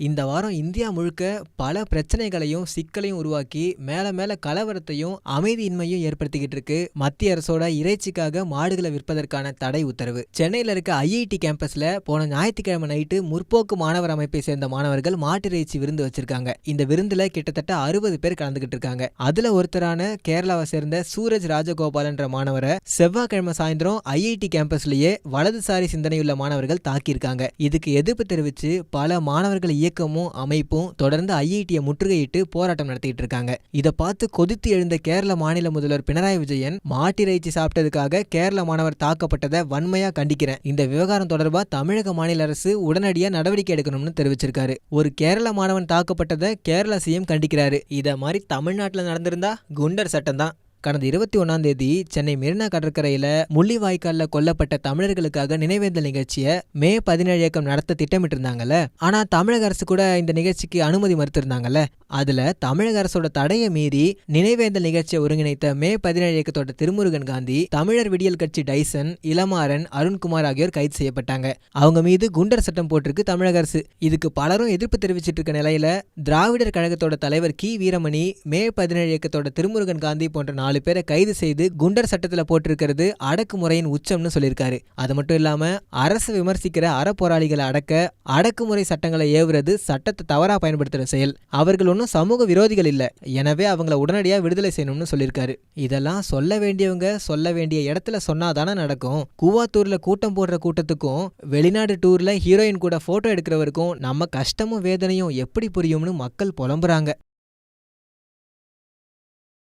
இந்த வாரம் இந்தியா முழுக்க பல பிரச்சனைகளையும் சிக்கலையும் உருவாக்கி மேலே மேலே கலவரத்தையும் அமைதியின்மையும் ஏற்படுத்திக்கிட்டு இருக்கு. மத்திய அரசோட இறைச்சிக்காக மாடுகளை விற்பதற்கான தடை உத்தரவு. சென்னையில் இருக்க ஐஐடி கேம்பஸில் போன ஞாயிற்றுக்கிழமை நைட்டு முற்போக்கு மாணவர் அமைப்பை சேர்ந்த மாணவர்கள் மாட்டு இறைச்சி விருந்து வச்சிருக்காங்க. இந்த விருந்தில் கிட்டத்தட்ட அறுபது பேர் கலந்துகிட்டு இருக்காங்க. அதில் ஒருத்தரான கேரளாவை சேர்ந்த சூரஜ் ராஜகோபாலன்ற மாணவரை செவ்வாய்க்கிழமை சாயந்தரம் ஐஐடி கேம்பஸ்லேயே வலதுசாரி சிந்தனையுள்ள மாணவர்கள் தாக்கியிருக்காங்க. இதுக்கு எதிர்ப்பு தெரிவித்து பல மாணவர்கள் இயக்கமும் அமைப்பும் தொடர்ந்து ஐஐடியை முற்றுகையிட்டு போராட்டம் நடத்திட்டு இருக்காங்க. இதை பார்த்து கொதித்து எழுந்த கேரள மாநில முதல்வர் பினராயி விஜயன் மாட்டிறைச்சி சாப்பிட்டதுக்காக கேரள மாணவர் தாக்கப்பட்டதை வன்மையா கண்டிக்கிறேன். இந்த விவகாரம் தொடர்பா தமிழக மாநில அரசு உடனடியாக நடவடிக்கை எடுக்கணும்னு தெரிவிச்சிருக்காரு. ஒரு கேரள மாணவன் தாக்கப்பட்டதை கேரள சிஎம் கண்டிக்கிறாரு. இதை மாதிரி தமிழ்நாட்டில் நடந்திருந்தா குண்டர் சட்டம் தான். கடந்த இருபத்தி ஒன்றாம் தேதி சென்னை மெரினா கடற்கரையில் முள்ளிவாய்க்கால்ல கொல்லப்பட்ட தமிழர்களுக்காக நினைவேந்தல் நிகழ்ச்சியை மே பதினேழு இயக்கம் நடத்த திட்டமிட்டிருந்தாங்கல்ல. ஆனால் தமிழக அரசு கூட இந்த நிகழ்ச்சிக்கு அனுமதி மறுத்திருந்தாங்கல்ல. அதில் தமிழக அரசோட தடையை மீறி நினைவேந்தல் நிகழ்ச்சியை ஒருங்கிணைத்த மே பதினேழு இயக்கத்தோட திருமுருகன் காந்தி தமிழர் விடியல் கட்சி டைசன் இளமாறன் அருண்குமார் ஆகியோர் கைது செய்யப்பட்டாங்க. அவங்க மீது குண்டர் சட்டம் போட்டிருக்கு தமிழக அரசு. இதுக்கு பலரும் எதிர்ப்பு தெரிவிச்சிட்டு இருக்க நிலையில திராவிடர் கழகத்தோட தலைவர் கி. வீரமணி மே பதினேழு இயக்கத்தோட திருமுருகன் காந்தி போன்ற நாலு பேரை கைது செய்து குண்டர் சட்டத்தில் போட்டிருக்கிறது அடக்குமுறையின் உச்சம்னு சொல்லியிருக்காரு. அது மட்டும் இல்லாம அரசு விமர்சிக்கிற அறப்போராளிகளை அடக்க அடக்குமுறை சட்டங்களை ஏவுறது சட்டத்தை தவறா பயன்படுத்துகிற செயல். அவர்கள் ஒன்றும் சமூக விரோதிகள் இல்லை. எனவே அவங்கள உடனடியாக விடுதலை செய்யணும்னு சொல்லியிருக்காரு. இதெல்லாம் சொல்ல வேண்டியவங்க சொல்ல வேண்டிய இடத்துல சொன்னாதானே நடக்கும். கூவாத்தூர்ல கூட்டம் போடுற கூட்டத்துக்கும் வெளிநாடு டூர்ல ஹீரோயின் கூட போட்டோ எடுக்கிறவருக்கும் நம்ம கஷ்டமும் வேதனையும் எப்படி புரியும்னு மக்கள் புலம்புறாங்க.